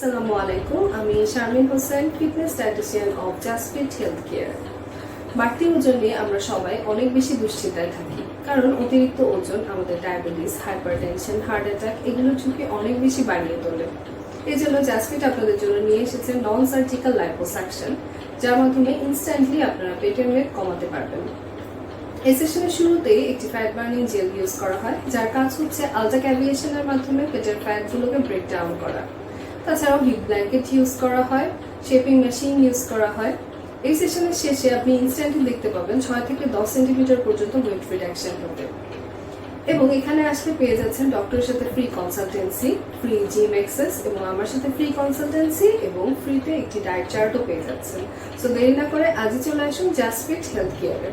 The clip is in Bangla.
আসসালামু আলাইকুম, আমি Sharmin Hossain, fitness dietician of Jasfit health care বাড়তি ওজন নিয়ে আমরা সবাই অনেক বেশি দুশ্চিন্তায় থাকি, কারণ অতিরিক্ত ওজন আমাদের ডায়াবেটিস, হাইপারটেনশন, হার্ট অ্যাটাক এগুলোর ঝুঁকি অনেক বেশি বাড়িয়ে তোলে। এই জন্য জাসফিট আপনাদের জন্য নিয়ে এসেছে নন সার্জিক্যাল লাইপোসাকশন যার মাধ্যমে ইনস্ট্যান্টলি আপনারা পেটের ওয়েট কমাতে পারবেন। এই সেশনের শুরুতেই একটি ফ্যাট বার্নিং জেল ইউজ করা হয়, যার কাজ হচ্ছে আলট্রা ক্যাভিয়েশনের মাধ্যমে পেটের ফ্যাটগুলোকে ব্রেক ডাউন করা। তাছাড়াও হিট ব্ল্যাঙ্কেট ইউজ করা হয়, শেপিং মেশিন ইউজ করা হয়। এই সেশনের শেষে আপনি ইনস্ট্যান্টলি দেখতে পাবেন ছয় থেকে দশ সেন্টিমিটার পর্যন্ত ওয়েট রিডাকশন হতে এবং এখানে আসলে পেয়ে যাচ্ছেন ডক্টরের সাথে free consultancy free gym access এবং আমার সাথে ফ্রি কনসালটেন্সি এবং ফ্রিতে একটি ডায়েট চার্টও পেয়ে যাচ্ছেন। সো দেরি না করে আজই চলে আসুন জাস্ট ফিট হেলথ কেয়ারে